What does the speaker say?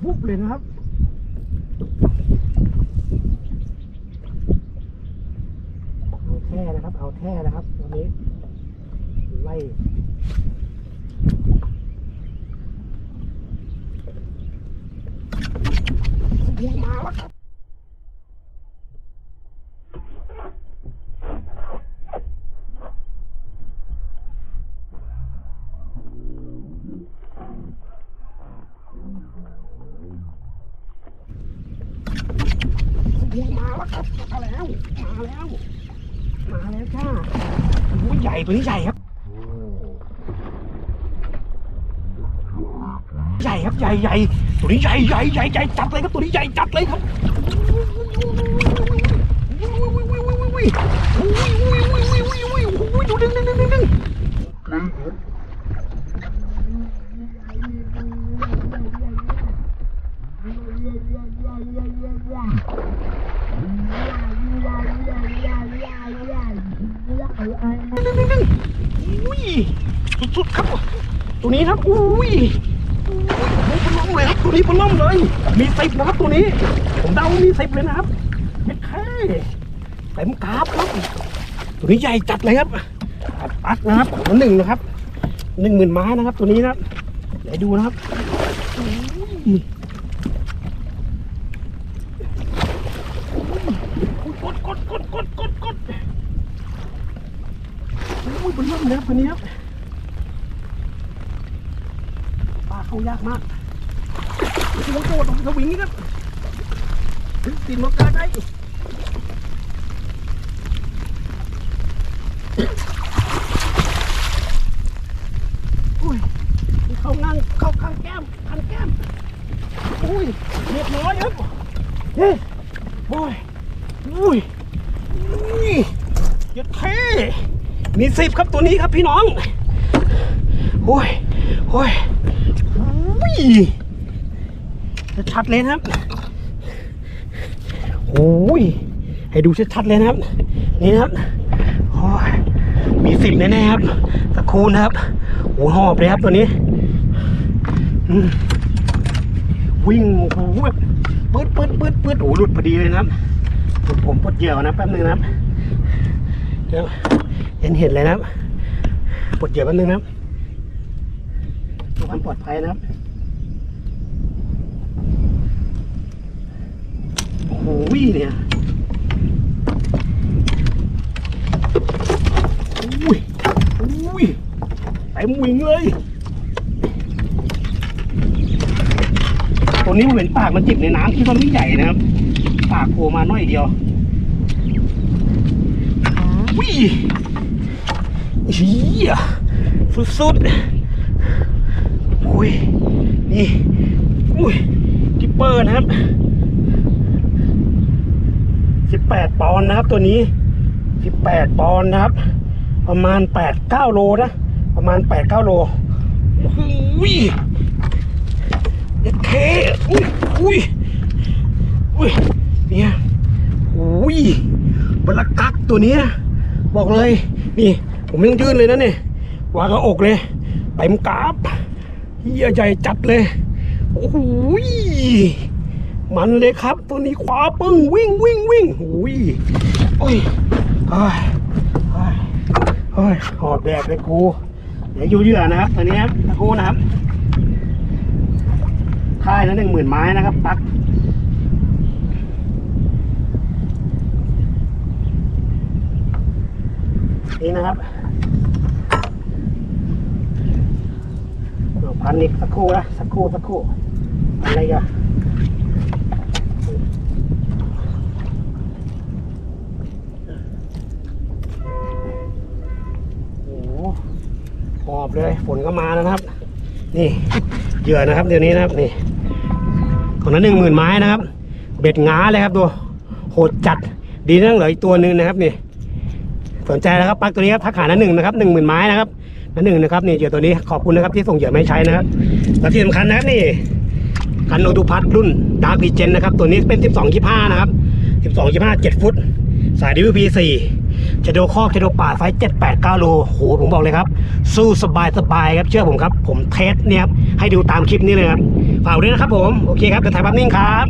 คุบเลยนะครับ เอาแท้นะครับ เอาแท้นะครับวันนี้ไล่มาแล้วครับมาแล้วครับ มาแล้ว มาแล้วมาแล้วจ้าโอ้ยใหญ่ตัวนี้ใหญ่ครับ ใหญ่ครับใหญ่ใหญ่ตัวนี้ใหญ่ใหญ่ใหญ่ใหญ่จัดเลยครับตัวนี้ใหญ่จัดเลยครับดูดึงดึงดึงดึงดึง อุ้ยสุดๆครับตัวนี้ครับอุ้ยโอ้ยปลาล่อมเลยครับตัวนี้ปลาล่อมเลย มีสิบนะครับตัวนี้ ผมเดามีสิบเลยนะครับไม่แค่เต็มกราฟครับตัวนี้ใหญ่จัดเลยครับอัดอัดนะครับตัวหนึ่งนะครับหนึ่งหมื่นไม้นะครับ ตัวนี้นะครับเดี๋ยวดูนะครับกดกดกดกดกด ยปลาล่อมเลยครับตัวนี้ครับปลาเข้ายากมากโอ้โหโดดสวิงนี่ครับตีนมากาได้อุ้ยเข้านั่งเข้าข้างแก้มข้างแก้มอุ้ยเรียบร้อยครับเฮ้ยโอ้ยอุ้ยอุ้ยยัดเท่ มีสิบครับตัวนี้ครับพี่น้องโอ้ยโอ้ยอุ้ยจะชัดเลยนะครับโอ้ยให้ดูชัดๆเลยนะครับ นี่ครับโอ้ยมีสิบแน่ๆครับตะคูนะครับโอ้หอบเลยครับตัวนี้วิ่งโอ้โหแบบปืดปืดปืดปืดโอ้หลุดพอดีเลยนะครับผมปลดเหยื่อก่อนนะแป๊บนึงนะครับเดี๋ยว เห็นเห็นเลยนะครับปลดเหยื่อแป๊บนึงนะครับเพื่อความปลอดภัยนะครับโอ้โหเนี่ยอุ้ยอุ้ยเต็มวิ่งเลย ตัวนี้มันเหมือนปากมันจิบในน้ำที่มันไม่ใหญ่นะครับ ปากโผล่มาหน่อยเดียวอุ้ย เฮียสุดๆอุ้ย นี่อุ้ยกิปเปอร์นะครับสิบแปดปอนด์นะครับตัวนี้สิบแปดปอนด์นะครับ ประมาณแปดเก้าโลนะ ประมาณแปดเก้าโลอุ้ยเด็ดเคอุ้ยอุ้ยอุ้ยเนี่ยอุ้ยบลักกักตัวเนี้ยบอกเลย นี่ ผมยังยื่นเลยนะเนี่ยวางกระอกเลยเต็มกราบเฮียใหญ่จัดเลย โอ้โหมันเลยครับ ตัวนี้ขวาปึ้งวิ่งวิ่งวิ่งโอ้ยโอ้ยโอ้ยโอ้ยโอ้หอบแดกเลยกูเดี๋ยวอยู่เยื่อนะครับตัวนี้ครับกูนะครับค่ายละหนึ่งหมื่นไม้นะครับปัก นี่นะครับพันอีกสักครู่นะสักครู่สักครู่อะไรกันหอบเลยฝนก็มาแล้วครับ นี่เหยื่อนะครับ เดี๋ยวนี้นะครับนี่ของนั้นหนึ่งหมื่นไม้นะครับ เบ็ดง้าเลยครับตัวโหดจัดดีนั่งเหลืออีกตัวนึงนะครับนี่ สนใจนะครับปลั๊กตัวนี้ครับทักหานั้นหนึ่งนะครับหนึ่งหมื่นไม้นะครับนั้นหนึ่งนะครับนี่เหยื่อตัวนี้ขอบคุณนะครับที่ส่งเหยื่อมาให้ใช้นะครับและที่สำคัญนะครับนี่คันโอตุพัทรุ่นดาร์กพีเจนนะครับตัวนี้เป็น 12 25 นะครับ 12 25 7 ฟุต สาย DVP 4จะโดคอกจะโดป่าไฟ7 8 9โลโหผมบอกเลยครับ สู้สบายสบายครับเชื่อผมครับ ผมเทสเนี่ยครับให้ดูตามคลิปนี้เลยครับฝากด้วยนะครับผม โอเคครับเดี๋ยวถ่ายภาพนิ่งครับ